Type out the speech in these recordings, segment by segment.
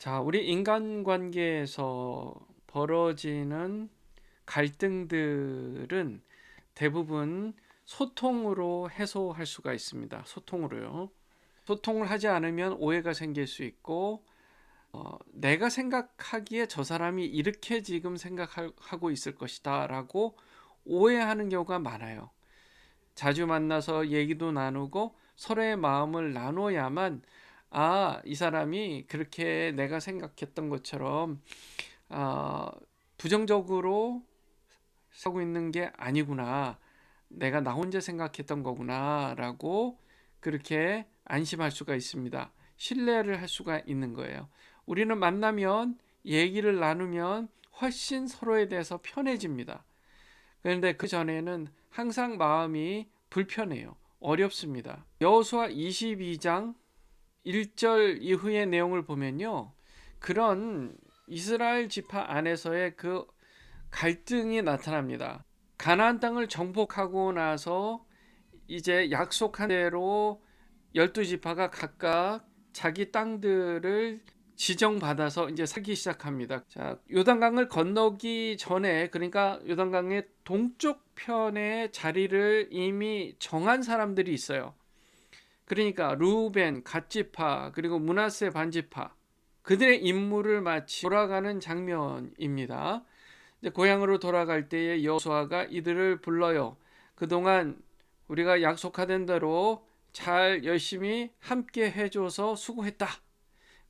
자, 우리 인간관계에서 벌어지는 갈등들은 대부분 소통으로 해소할 수가 있습니다. 소통으로요. 소통을 하지 않으면 오해가 생길 수 있고, 어, 내가 생각하기에 저 사람이 이렇게 지금 생각하고 있을 것이다 라고 오해하는 경우가 많아요. 자주 만나서 얘기도 나누고 서로의 마음을 나눠야만 아, 이 사람이 그렇게 내가 생각했던 것처럼 아, 부정적으로 하고 있는 게 아니구나. 내가 나 혼자 생각했던 거구나라고 그렇게 안심할 수가 있습니다. 신뢰를 할 수가 있는 거예요. 우리는 만나면 얘기를 나누면 훨씬 서로에 대해서 편해집니다. 그런데 그 전에는 항상 마음이 불편해요. 어렵습니다. 여호수아 22장 1절 이후의 내용을 보면요. 그런 이스라엘 지파 안에서의 그 갈등이 나타납니다. 가나안 땅을 정복하고 나서 이제 약속한 대로 열두 지파가 각각 자기 땅들을 지정받아서 이제 살기 시작합니다. 자, 요단강을 건너기 전에 그러니까 요단강의 동쪽 편에 자리를 이미 정한 사람들이 있어요. 그러니까 루벤, 갓지파 그리고 문하세 반지파 그들의 임무를 마치 돌아가는 장면입니다. 고향으로 돌아갈 때에 여호수아가 이들을 불러요. 그동안 우리가 약속하던 대로 잘 열심히 함께 해줘서 수고했다.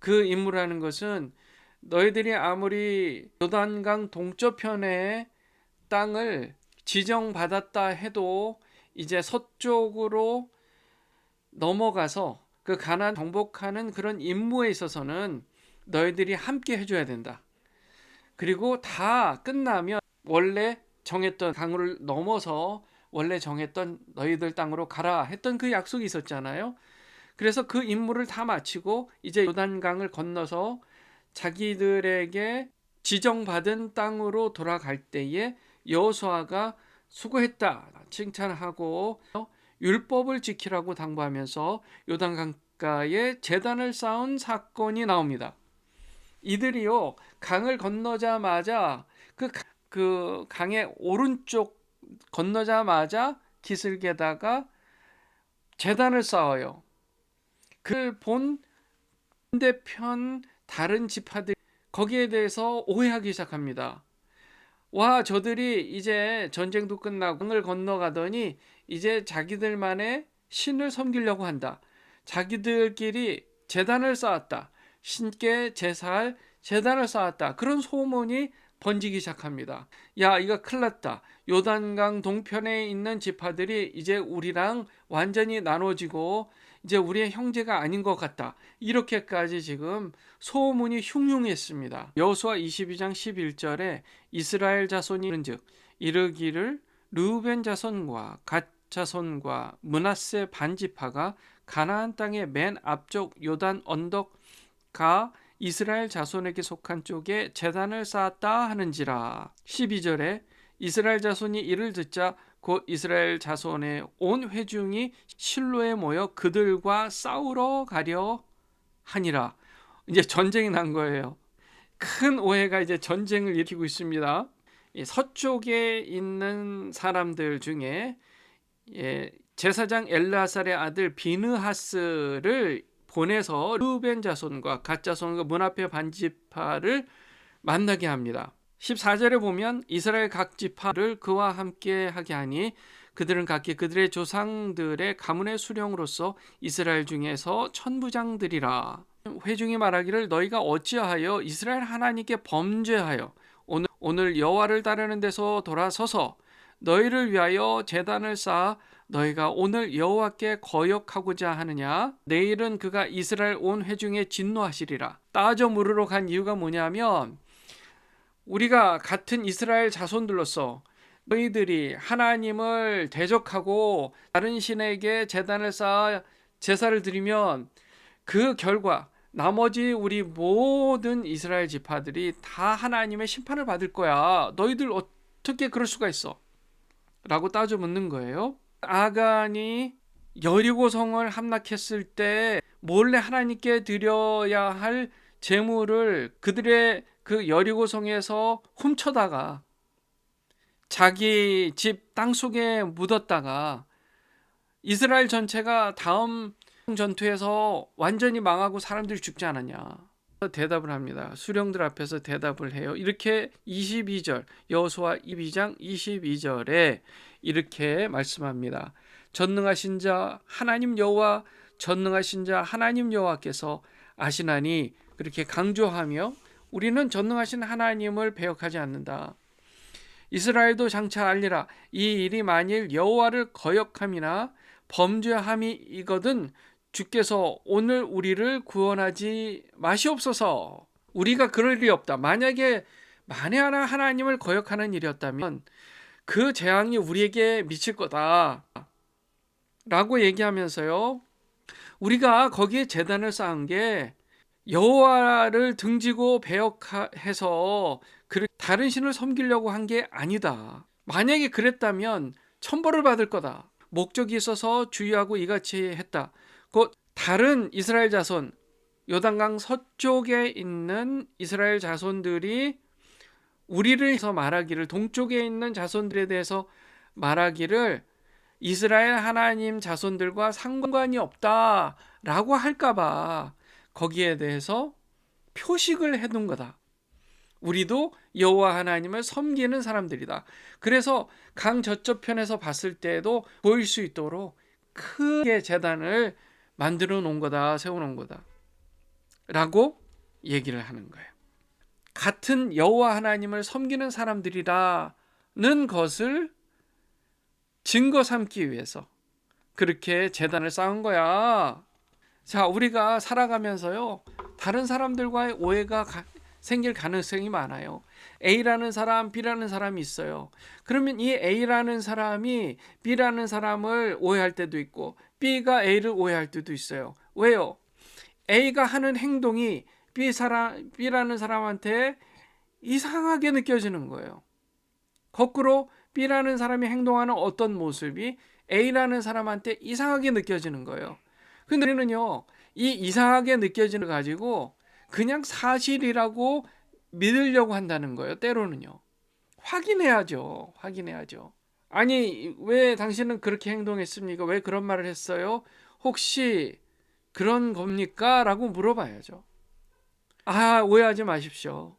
그 임무라는 것은 너희들이 아무리 요단강 동쪽편의 땅을 지정받았다 해도 이제 서쪽으로 넘어가서 그 가난 정복하는 그런 임무에 있어서는 너희들이 함께 해줘야 된다. 그리고 다 끝나면 원래 정했던 강을 넘어서 원래 정했던 너희들 땅으로 가라 했던 그 약속이 있었잖아요. 그래서 그 임무를 다 마치고 이제 요단강을 건너서 자기들에게 지정받은 땅으로 돌아갈 때에 여호수아가 수고했다 칭찬하고 율법을 지키라고 당부하면서 요단 강가에 재단을 쌓은 사건이 나옵니다. 이들이요 강을 건너자마자 그, 그 강의 오른쪽 건너자마자 기슭에다가 재단을 쌓아요. 그걸 본 반대편 다른 지파들 거기에 대해서 오해하기 시작합니다. 와 저들이 이제 전쟁도 끝나고 강을 건너가더니 이제 자기들만의 신을 섬기려고 한다. 자기들끼리 재단을 쌓았다. 신께 제사할 재단을 쌓았다. 그런 소문이 번지기 시작합니다. 야, 이거 큰일 났다. 요단강 동편에 있는 지파들이 이제 우리랑 완전히 나눠지고 이제 우리의 형제가 아닌 것 같다. 이렇게까지 지금 소문이 흉흉했습니다. 여호수아 22장 11절에 이스라엘 자손이 이른즉 이르기를 르우벤 자손과 갓 자손과 문하세 반지파가 가나안 땅의 맨 앞쪽 요단 언덕가 이스라엘 자손에게 속한 쪽에 재단을 쌓았다 하는지라 12절에 이스라엘 자손이 이를 듣자 곧 이스라엘 자손의 온 회중이 실로에 모여 그들과 싸우러 가려 하니라. 이제 전쟁이 난 거예요. 큰 오해가 이제 전쟁을 일으키고 있습니다. 서쪽에 있는 사람들 중에 예, 제사장 엘라살의 아들 비느하스를 보내서 루벤 자손과 갓 자손과 문 앞에 반지파를 만나게 합니다. 14절에 보면 이스라엘 각 지파를 그와 함께 하게 하니 그들은 각기 그들의 조상들의 가문의 수령으로서 이스라엘 중에서 천부장들이라 회중이 말하기를 너희가 어찌하여 이스라엘 하나님께 범죄하여 오늘 오늘 여호와를 따르는 데서 돌아서서 너희를 위하여 제단을 쌓아 너희가 오늘 여호와께 거역하고자 하느냐 내일은 그가 이스라엘 온 회중에 진노하시리라 따져 물으러 간 이유가 뭐냐면 우리가 같은 이스라엘 자손들로서 너희들이 하나님을 대적하고 다른 신에게 제단을 쌓아 제사를 드리면 그 결과 나머지 우리 모든 이스라엘 지파들이 다 하나님의 심판을 받을 거야. 너희들 어떻게 그럴 수가 있어? 라고 따져 묻는 거예요. 아간이 여리고 성을 함락했을 때 몰래 하나님께 드려야 할 재물을 그들의 그 여리고 성에서 훔쳐다가 자기 집 땅 속에 묻었다가 이스라엘 전체가 다음 전투에서 완전히 망하고 사람들이 죽지 않았냐? 대답을 합니다. 수령들 앞에서 대답을 해요. 이렇게 22절 여호수아 22장 22절에 이렇게 말씀합니다. 전능하신 자 하나님 여호와 전능하신 자 하나님 여호와께서 아시나니 그렇게 강조하며 우리는 전능하신 하나님을 배역하지 않는다. 이스라엘도 장차 알리라 이 일이 만일 여호와를 거역함이나 범죄함이거든 주께서 오늘 우리를 구원하지 마시옵소서. 우리가 그럴 일이 없다. 만약에 만에 하나 하나님을 거역하는 일이었다면 그 재앙이 우리에게 미칠 거다. 라고 얘기하면서요. 우리가 거기에 재단을 쌓은 게 여호와를 등지고 배역해서 다른 신을 섬기려고 한 게 아니다. 만약에 그랬다면 천벌을 받을 거다. 목적이 있어서 주의하고 이같이 했다. 곧 다른 이스라엘 자손 요단강 서쪽에 있는 이스라엘 자손들이 우리를 해서 말하기를 동쪽에 있는 자손들에 대해서 말하기를 이스라엘 하나님 자손들과 상관이 없다라고 할까봐 거기에 대해서 표식을 해둔 거다. 우리도 여호와 하나님을 섬기는 사람들이다. 그래서 강 저쪽편에서 봤을 때도 보일 수 있도록 크게 재단을 만들어 놓은 거다, 세워 놓은 거다. 라고 얘기를 하는 거예요. 같은 여호와 하나님을 섬기는 사람들이라는 것을 증거 삼기 위해서 그렇게 재단을 쌓은 거야. 자, 우리가 살아가면서요. 다른 사람들과의 오해가 가, 생길 가능성이 많아요. A라는 사람, B라는 사람이 있어요. 그러면 이 A라는 사람이 B라는 사람을 오해할 때도 있고 B가 A를 오해할 때도 있어요. 왜요? A가 하는 행동이 B 사람, B라는 사람한테 이상하게 느껴지는 거예요. 거꾸로 B라는 사람이 행동하는 어떤 모습이 A라는 사람한테 이상하게 느껴지는 거예요. 근데 우리는요, 이 이상하게 느껴지는 걸 가지고 그냥 사실이라고 믿으려고 한다는 거예요. 때로는요. 확인해야죠. 확인해야죠. 아니, 왜 당신은 그렇게 행동했습니까? 왜 그런 말을 했어요? 혹시 그런 겁니까? 라고 물어봐야죠. 아, 오해하지 마십시오.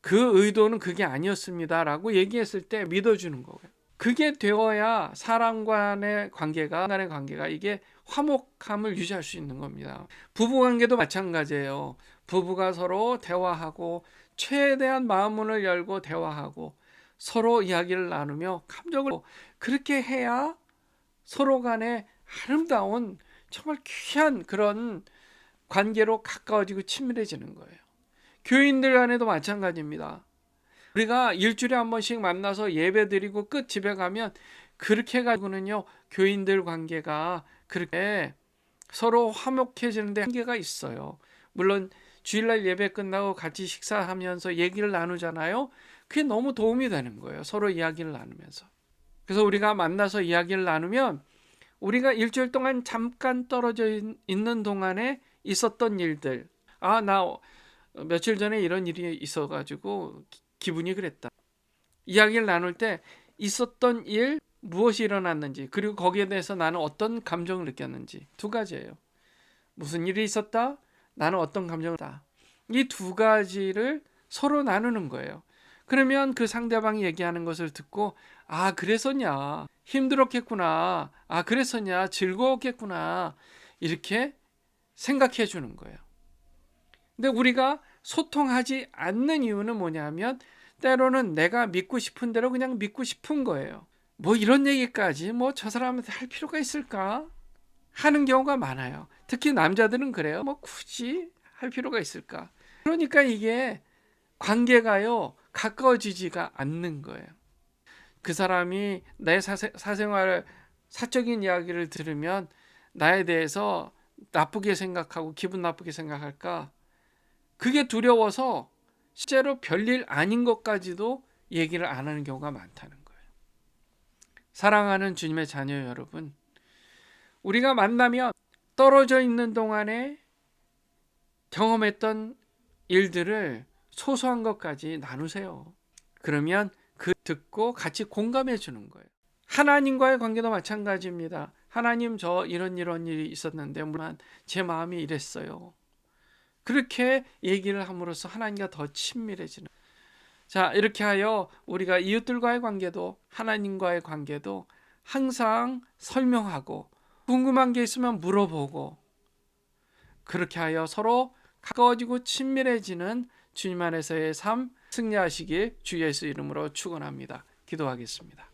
그 의도는 그게 아니었습니다. 라고 얘기했을 때 믿어주는 거예요. 그게 되어야 사람 간의 관계가, 간의 관계가 이게 화목함을 유지할 수 있는 겁니다. 부부 관계도 마찬가지예요. 부부가 서로 대화하고 최대한 마음문을 열고 대화하고 서로 이야기를 나누며 감정을 그렇게 해야 서로 간에 아름다운 정말 귀한 그런 관계로 가까워지고 친밀해지는 거예요. 교인들 간에도 마찬가지입니다. 우리가 일주일에 한 번씩 만나서 예배 드리고 끝 집에 가면 그렇게 가지고는요 교인들 관계가 그렇게 서로 화목해지는데 한계가 있어요. 물론 주일날 예배 끝나고 같이 식사하면서 얘기를 나누잖아요. 그게 너무 도움이 되는 거예요. 서로 이야기를 나누면서. 그래서 우리가 만나서 이야기를 나누면 우리가 일주일 동안 잠깐 떨어져 있는 동안에 있었던 일들. 아, 나 며칠 전에 이런 일이 있어 가지고 기분이 그랬다. 이야기를 나눌 때 있었던 일, 무엇이 일어났는지, 그리고 거기에 대해서 나는 어떤 감정을 느꼈는지 두 가지예요. 무슨 일이 있었다? 나는 어떤 감정을 다. 이 두 가지를 서로 나누는 거예요. 그러면 그 상대방이 얘기하는 것을 듣고 아 그랬었냐 힘들었겠구나 아 그랬었냐 즐거웠겠구나 이렇게 생각해 주는 거예요. 근데 우리가 소통하지 않는 이유는 뭐냐면 때로는 내가 믿고 싶은 대로 그냥 믿고 싶은 거예요. 뭐 이런 얘기까지 뭐 저 사람한테 할 필요가 있을까 하는 경우가 많아요. 특히 남자들은 그래요. 뭐 굳이 할 필요가 있을까? 그러니까 이게 관계가요 가까워지지가 않는 거예요. 그 사람이 내 사세, 사생활 사적인 이야기를 들으면 나에 대해서 나쁘게 생각하고 기분 나쁘게 생각할까? 그게 두려워서 실제로 별일 아닌 것까지도 얘기를 안 하는 경우가 많다는 거예요. 사랑하는 주님의 자녀 여러분, 우리가 만나면 떨어져 있는 동안에 경험했던 일들을 소소한 것까지 나누세요. 그러면 그 듣고 같이 공감해 주는 거예요. 하나님과의 관계도 마찬가지입니다. 하나님 저 이런 이런 일이 있었는데 물론 제 마음이 이랬어요. 그렇게 얘기를 함으로써 하나님과 더 친밀해지는. 자 이렇게 하여 우리가 이웃들과의 관계도 하나님과의 관계도 항상 설명하고 궁금한 게 있으면 물어보고 그렇게 하여 서로 가까워지고 친밀해지는 주님 안에서의 삶 승리하시길 주 예수 이름으로 축원합니다. 기도하겠습니다.